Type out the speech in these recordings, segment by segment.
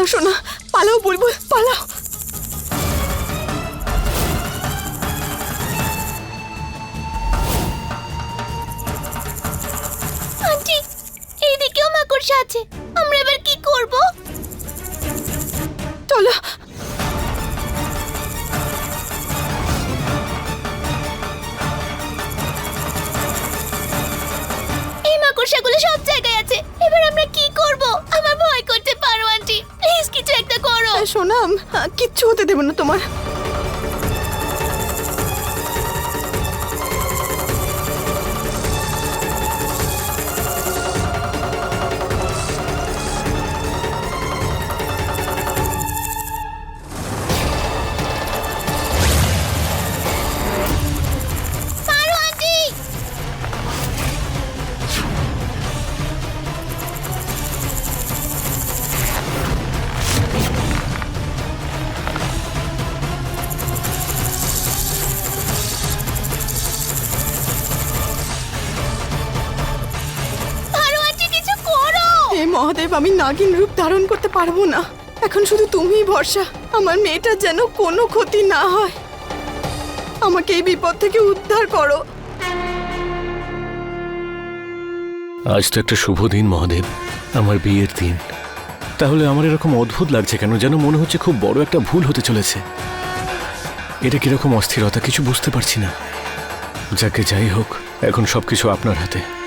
পালাও শোনা পালাও বুলবুল পালাও। আন্টি এইদিকেও মাকড়সা আছে। আমরা এবার কি করব? চলো এই মাকড়সাগুলো সব জায়গায় কিচ্ছু হতে দেবে না তোমার। মহাদেব, আমি নাগিন রূপ ধারণ করতে পারব না। এখন শুধু তুমিই ভরসা, আমার মেয়েটার যেন কোনো ক্ষতি না হয়। আমাকে এই বিপদ থেকে উদ্ধার করো। আজ তো একটা শুভ দিন, মহাদেব। আমার বিয়ের দিন। তাহলে আমার এরকম অদ্ভুত লাগছে কেন, যেন মনে হচ্ছে খুব বড় একটা ভুল হতে চলেছে। এটা কীরকম অস্থিরতা, কিছু বুঝতে পারছি না। যাকে যাই হোক, এখন সবকিছু আপনার হাতে।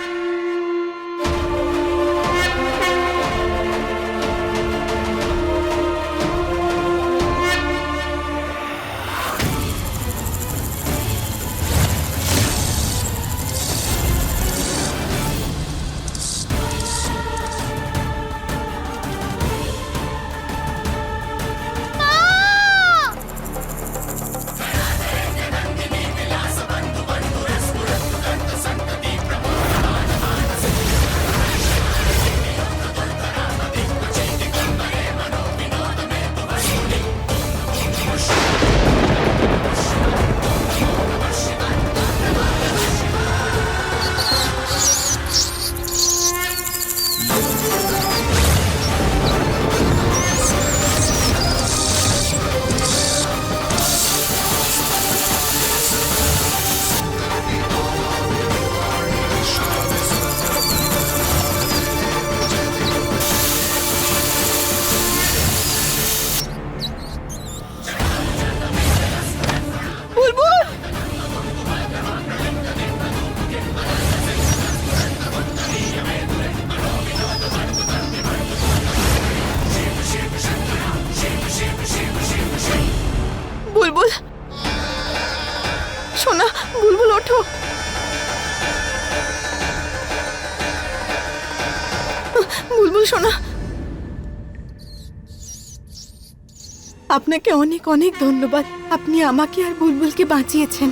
আপনাকে অনেক অনেক ধন্যবাদ। আপনি আমাকে আর বুলবুলকে বাঁচিয়েছেন।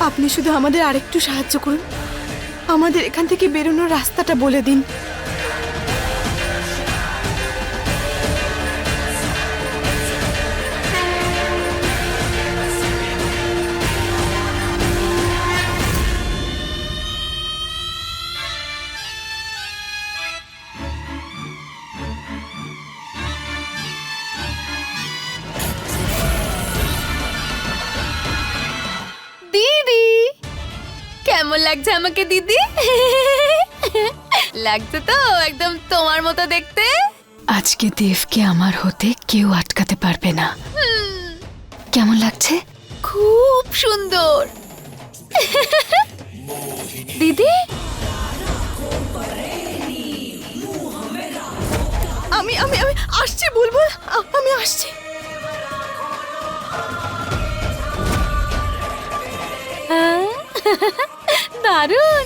আপনি শুধু আমাদের আরেকটু সাহায্য করুন। আমাদের এখান থেকে বেরোনোর রাস্তাটা বলে দিন। আমাকে দিদি? লাগছে তো একদম তোমার মতো দেখতে। আজকে দেবকে আমার হতে কেউ আটকাতে পারবে না। কেমন লাগছে? খুব সুন্দর। দিদি? আমি আমি আমি আসছি বুলবুল। আ- আমি আসছি। হ্যাঁ? দারুণ।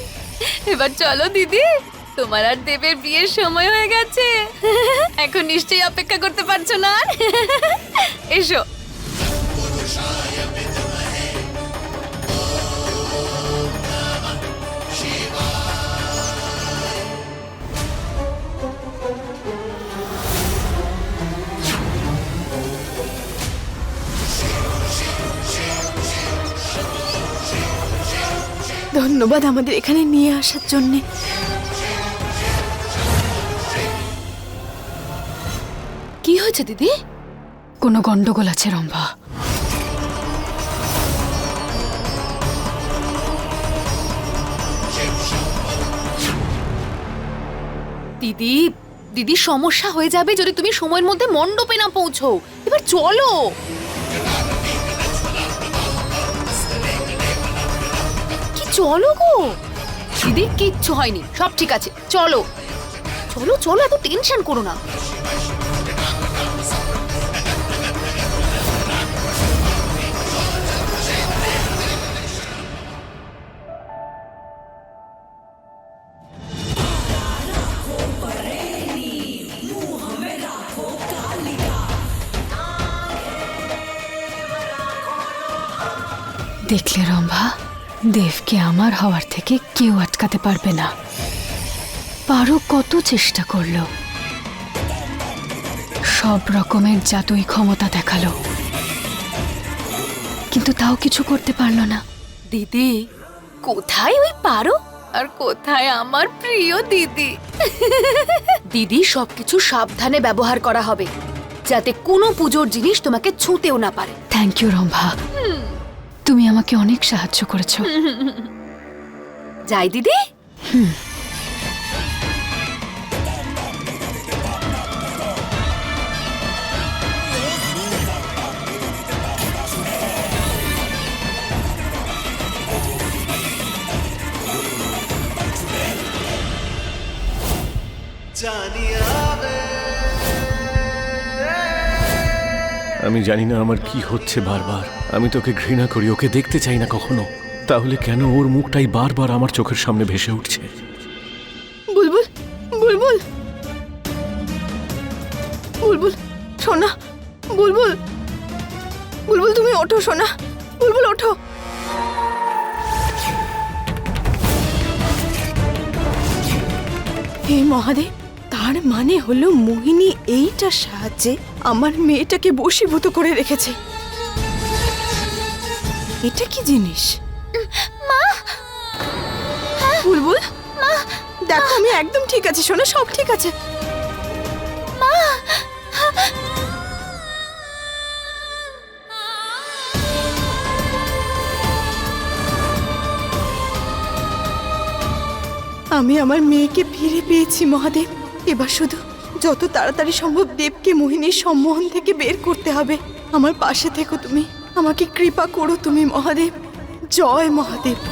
এবার চলো, দিদি। তোমার আর দেবের বিয়ের সময় হয়ে গেছে। এখন নিশ্চয়ই অপেক্ষা করতে পারছ না? এসো। ধন্যবাদ আমাদের এখানে নিয়ে আসার জন্যে। কি হয়েছে দিদি? কোনো গন্ডগোল আছে রম্ভা। দিদি দিদি সমস্যা হয়ে যাবে যদি তুমি সময়ের মধ্যে মণ্ডপে না পৌঁছো এবার চলো। চলো গো। দিদি কিচ্ছু হয়নি, সব ঠিক আছে, চলো। চলো চলো, এত টেনশন করো না। দেখলে রম্ভা দেবকে আমার হওয়ার থেকে কেউ আটকাতে পারবে না। পারো কত চেষ্টা করল। সব রকমের জাদুই ক্ষমতা দেখাল। কিন্তু তাও কিছু করতে পারল না। দিদি কোথায় ওই পারো? আর কোথায় আমার প্রিয় দিদি? দিদি সবকিছু সাবধানে ব্যবহার করা হবে। যাতে কোনো পুজোর জিনিস তোমাকে ছুঁতেও না পারে। Thank you Rambha. তুমি আমাকে অনেক সাহায্য করেছ। যাই দিদি। আমি জানি না আমার কি হচ্ছে বারবার। আমি তোকে ঘৃণা করি, ওকে দেখতে চাই না কখনো। তাহলে কেন ওর মুখটাই বারবার আমার চোখের সামনে ভেসে উঠছে? বুলবুল বুলবুল। বুলবুল, সোনা, বুলবুল। বুলবুল, তুমি ওঠো, সোনা। বুলবুল, ওঠো। হে মহাদেব, তার মানে হলো মোহিনী এইটার সাহায্যে আমার মেয়েটাকে বশীভূত করে রেখেছে। এটা কি জিনিস? মা! বুলবুল মা! দেখো আমি একদম ঠিক আছি শোনো সব ঠিক আছে। আমি আমার মেয়েকে ফিরে পেয়েছি মহাদেব এবার শুধু যত তাড়াতাড়ি সম্ভব দেবকে, মোহিনীর সম্মোহন থেকে বের করতে হবে। আমার পাশে থেকো তুমি। আমাকে কৃপা করো তুমি, মহাদেব। জয় মহাদেব।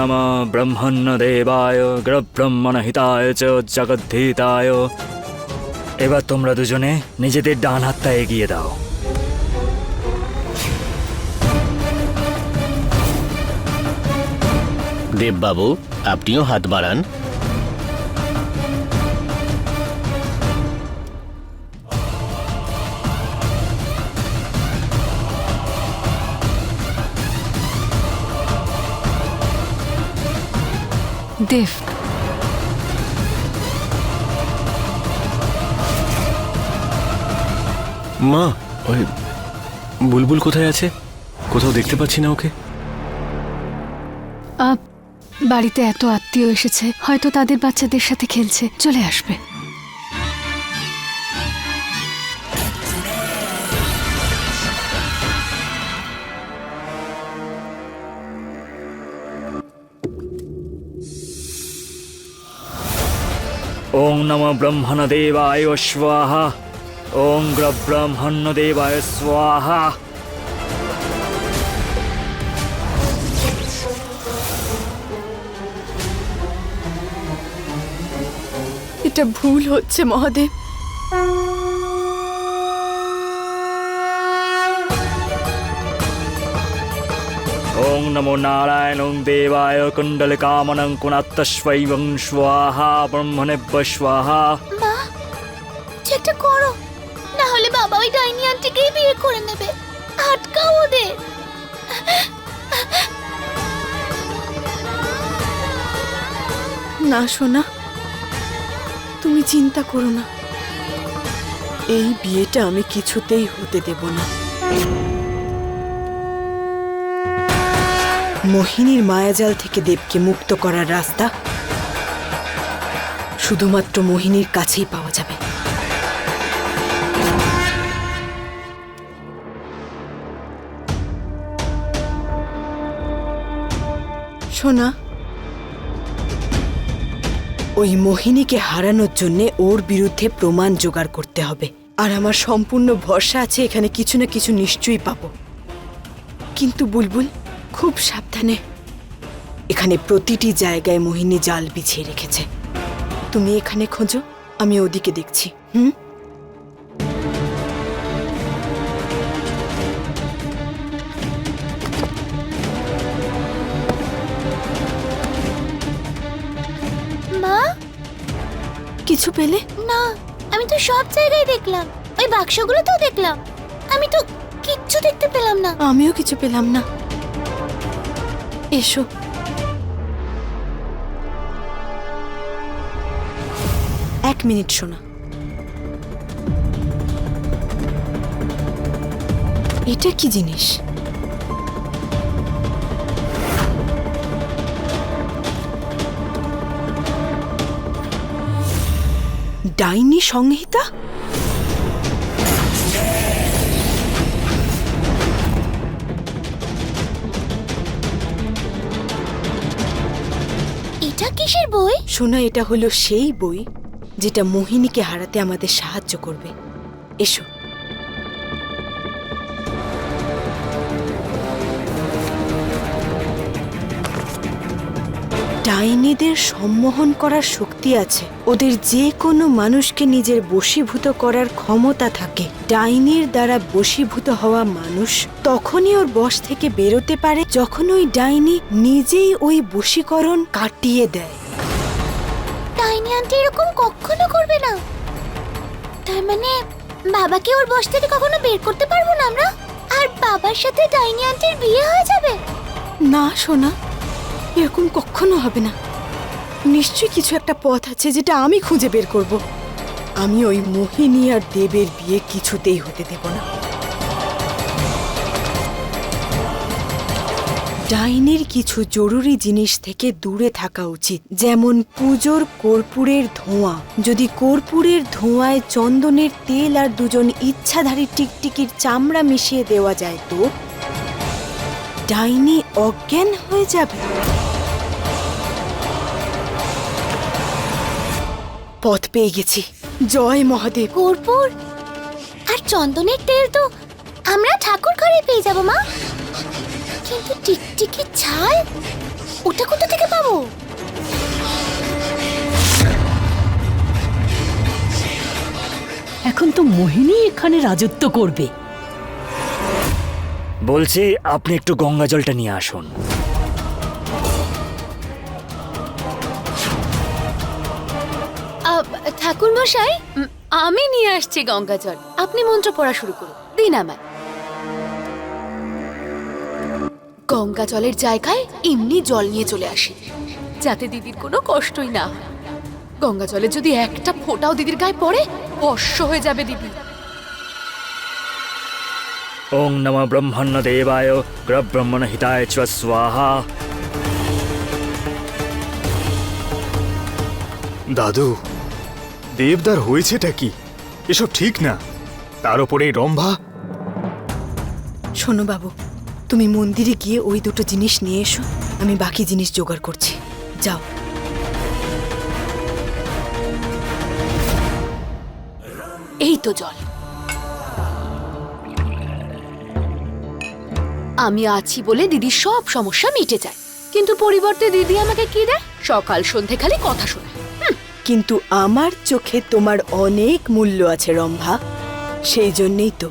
নম ব্রহ্মণ্যদেবায় গ্রব্রহ্মণহিতায় চ জগদ্ধিতায় এবার তোমরা দুজনে নিজেদের ডান হাতটা এগিয়ে দাও দেববাবু আপনিও হাত বাড়ান দেব মা ওই বুলবুল কোথায় আছে? কোথাও দেখতে পাচ্ছি না ওকে। বাড়িতে এত আত্মীয় এসেছে হয়তো তাদের বাচ্চাদের সাথে খেলছে। চলে আসবে। ॐ नमः ब्रह्मणदेवाय स्वाहा ॐ ग्रब्रह्मण्यदेवाय स्वाहा এটা ভুল হচ্ছে মহাদেব নমো নারায়ণং দেবায় কুণ্ডল কামনং কুণাত্তস্বৈবং স্বাহা ব্রহ্মণেব্য স্বাহা মা করো না হলে বাবা ওই ডাইনি বিয়ে করে নেবে। আটকাও ওদের। না সোনা তুমি চিন্তা করো না। এই বিয়েটা আমি কিছুতেই হতে দেব না। মোহিনীর মায়াজাল থেকে দেবকে মুক্ত করার রাস্তা শুধুমাত্র মোহিনীর কাছেই পাওয়া যাবে। সোনা, ওই মোহিনীকে হারানোর জন্য ওর বিরুদ্ধে প্রমাণ জোগাড় করতে হবে। আর আমার সম্পূর্ণ ভরসা আছে এখানে কিছু না কিছু নিশ্চয়ই পাবো। কিন্তু বুলবুল খুব সাবধানে। এখানে প্রতিটি জায়গায় মোহিনী জাল বিছিয়ে রেখেছে। তুমি এখানে খোঁজো আমি ওদিকে দেখছি হুম? মা? কিছু পেলে? না আমি তো সব জায়গায় দেখলাম। ওই বাক্সগুলো তো দেখলাম। আমি তো কিচ্ছু দেখতে পেলাম না। আমিও কিছু পেলাম না। এসো। এক মিনিট শোনা এটা কি জিনিস? ডাইনি সংহিতা? এটা কিসের বই? সোনা এটা হলো সেই বই যেটা মোহিনীকে হারাতে আমাদের সাহায্য করবে। এসো। ডাইনিদের সম্মোহন করার শক্তি আছে। ওদের যে কোনো মানুষকে নিজের বশীভূত করার ক্ষমতা থাকে। ডাইনির দ্বারা বশীভূত হওয়া মানুষ তখনই ওর বশ থেকে বেরোতে পারে যখন ওই ডাইনি নিজেই ওই বশীকরণ কাটিয়ে দেয়। ডাইনি আন্টি এরকম কখনো করবে না। তার মানে বাবাকে ওর বস থেকে কখনো বের করতে পারব না আমরা? আর বাবার সাথে ডাইনি আন্টির বিয়ে হয়ে যাবে? না সোনা। এরকম কখনো হবে না। নিশ্চয়ই কিছু একটা পথ আছে যেটা আমি খুঁজে বের করব। আমি ওই মোহিনী আর দেবের বিয়ে কিছুতেই হতে দেব না। ডাইনির কিছু জরুরি জিনিস থেকে দূরে থাকা উচিত, যেমন পুজোর কর্পূরের ধোঁয়া। যদি কর্পূরের ধোঁয়ায় চন্দনের তেল আর দুজন ইচ্ছাধারী টিকটিকির চামড়া মিশিয়ে দেওয়া যায় তো? ডাইনি অজ্ঞান হয়ে যাবে। পেয়ে গেছি। জয় মহাদেব। কর্পূর আর চন্দনের তেল তো আমরা ঠাকুর ঘরে পেয়ে যাব মা। কিন্তু টিকটিকি ছাল ওটা কোথা থেকে পাবো? এখন তো মোহিনী এখানে রাজত্ব করবে। বলছি আপনি একটু গঙ্গা জলটা নিয়ে আসুন। মশাই আমি নিয়ে আসছি গঙ্গা জল আপনি মন্ত্র পড়া শুরু করুন। দিন আমায়। গঙ্গা জলের জায়গায় এমনি জল নিয়ে চলে আসি যাতে দিদির কোনো কষ্টই না হয়। গঙ্গা জলে যদি একটা ফোঁটাও দিদির গায়ে পড়ে ভস্য হয়ে যাবে দিদি। ওং নম ব্রহ্মণ্য দেবায় গ্রহ ব্রহ্মণ হিতায় চ স্বাহা। দাদু দেবদার হয়েছেটা কি? এসব ঠিক না। তার উপরে রম্ভা? শোনো বাবু তুমি মন্দিরে গিয়ে ওই দুটো জিনিস নিয়ে এসো। আমি বাকি জিনিস জোগাড় করছি। যাও। এই তো জল। আমি আছি বলে দিদির সব সমস্যা মিটে যায়। কিন্তু পরিবর্তে দিদি আমাকে কি দেয়? সকাল সন্ধে খালি কথা শোনায়। কিন্তু আমার চোখে তোমার অনেক মূল্য আছে রম্ভা। সেই জন্যেই তো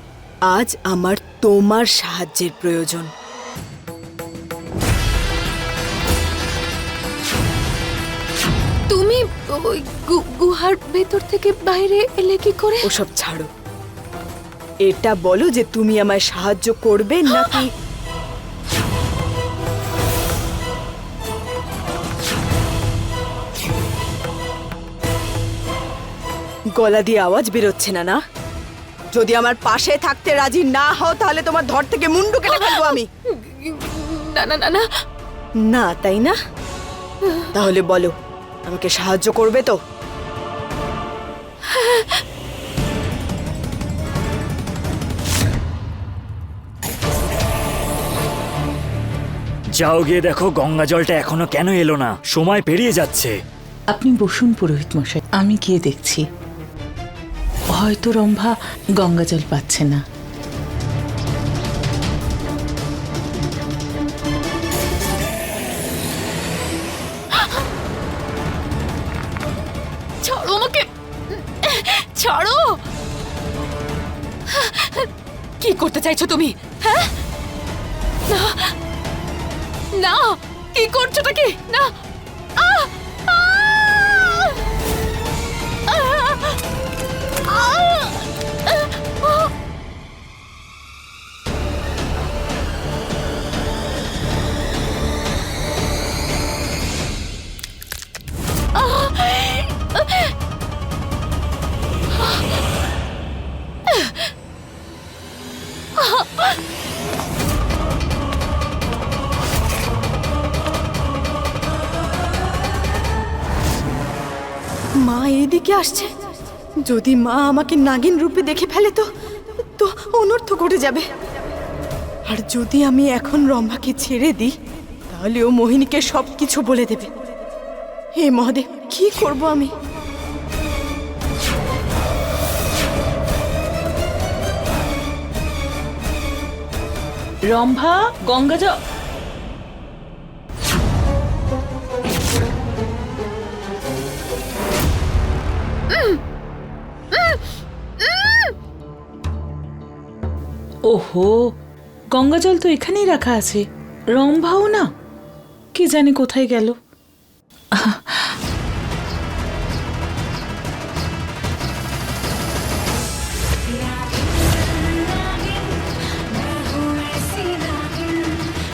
আজ আমার তোমার সাহায্যের প্রয়োজন। তুমি ওই গুহার ভেতর থেকে বাইরে এলে কি করে? ওসব ছাড়ো। এটা বলো যে তুমি আমায় সাহায্য করবে নাকি গলা দিয়ে আওয়াজ বেরোচ্ছে না না যদি আমার পাশে থাকতে রাজি না হও তাহলে তোমার ধর থেকে মুন্ডু কেটে ফেলব আমি। না না না না না তাই না? তাহলে বলো আমাকে সাহায্য করবে তো? যাও গিয়ে দেখো গঙ্গা জলটা এখনও কেন এলো না। সময় পেরিয়ে যাচ্ছে। আপনি বসুন পুরোহিত মশাই আমি গিয়ে দেখছি। হয়তো রম্ভা গঙ্গা জল পাচ্ছে না। ছাড়ো আমাকে। ছাড়ো। কি করতে চাইছো তুমি? হ্যাঁ? না। না, কি করছোটা কি? না। এদিকে আসছে যদি মা আমাকে নাগিন রূপে দেখে ফেলে তো তো অনর্থ ঘটে যাবে। আর যদি আমি এখন রম্ভাকে ছেড়ে দিই, তাহলে ও মোহিনীকে সব কিছু বলে দেবে। হে মহাদেব, কি করব আমি? রম্ভা গঙ্গা ওহো গঙ্গা জল তো এখানেই রাখা আছে। রম্ভাও না? কে জানে কোথায় গেল?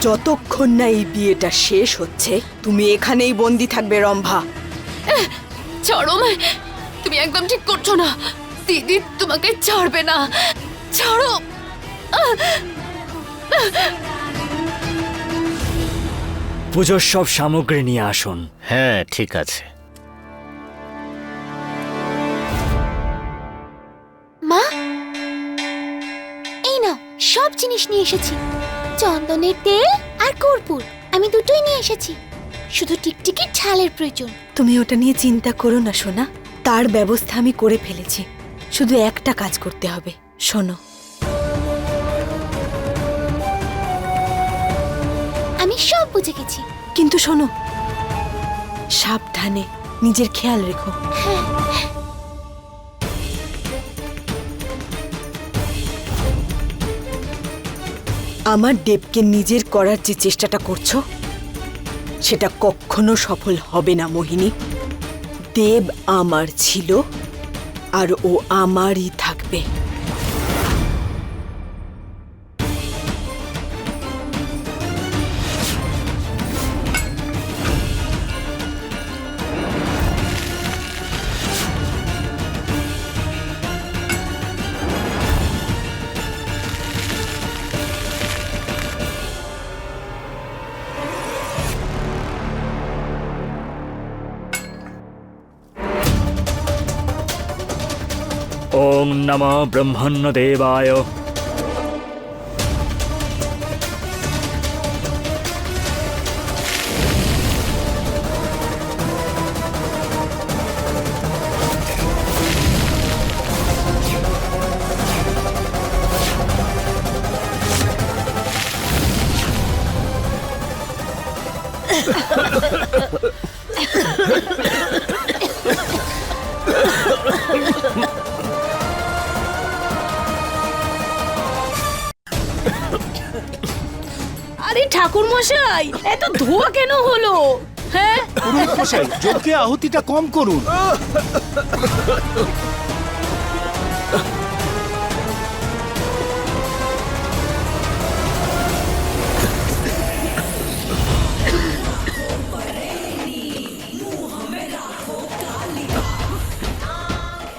যতক্ষণ না এই বিয়েটা শেষ হচ্ছে তুমি এখানেই বন্দি থাকবে রম্ভা। ছাড়ো আমায়। তুমি একদম ঠিক করছ না। দিদি তোমাকে ছাড়বে না। ছাড়ো। পুজোর সব সামগ্রী নিয়ে আসুন। হ্যাঁ ঠিক আছে। মা? এই নাও সব জিনিস নিয়ে এসেছি। চন্দনের তেল আর কর্পূর আমি দুটোই নিয়ে এসেছি। শুধু টিকটিকির ঝালের প্রয়োজন। তুমি ওটা নিয়ে চিন্তা করো না সোনা। তার ব্যবস্থা আমি করে ফেলেছি। শুধু একটা কাজ করতে হবে শোনো। বুঝে গেছি। কিন্তু শোনো, সাবধানে নিজের খেয়াল রেখো। আমার দেবকে নিজের করার যে চেষ্টাটা করছ, সেটা কখনো সফল হবে না, মোহিনী। দেব আমার ছিল আর ও আমারই থাকবে। নম ব্রহ্মণ্য দেবায় মশাই এত ধোয়া কেন হলো? হ্যাঁ? পুরোহিত মশাই যজ্ঞে আহুতিটা কম করুন।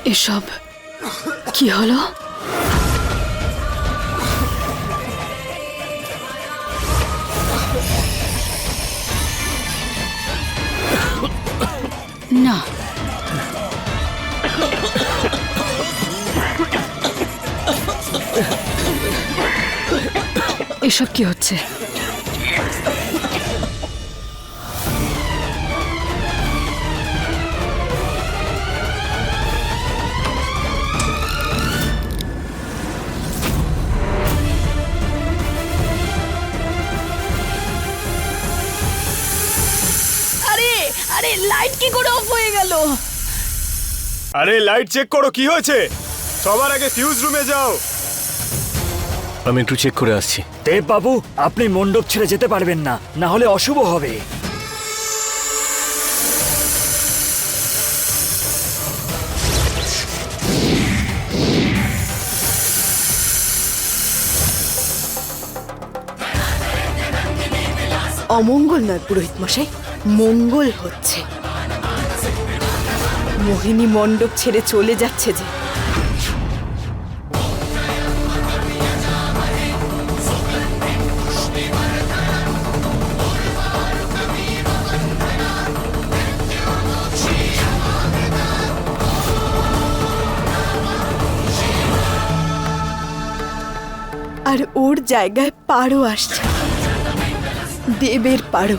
এসব কি হলো? এসব কি হচ্ছে? আরে আরে লাইট কি করে অফ হয়ে গেল? আরে লাইট চেক করো কি হয়েছে? সবার আগে ফিউজ রুমে যাও। আমি একটু চেক করে আসছি। দেব বাবু আপনি মণ্ডপ ছেড়ে যেতে পারবেন না না হলে অশুভ হবে। অমঙ্গল নয় পুরোহিত মশাই মঙ্গল হচ্ছে। মোহিনী মণ্ডপ ছেড়ে চলে যাচ্ছে যে। ওর জায়গায় পারো আসছে। দেবের পারো।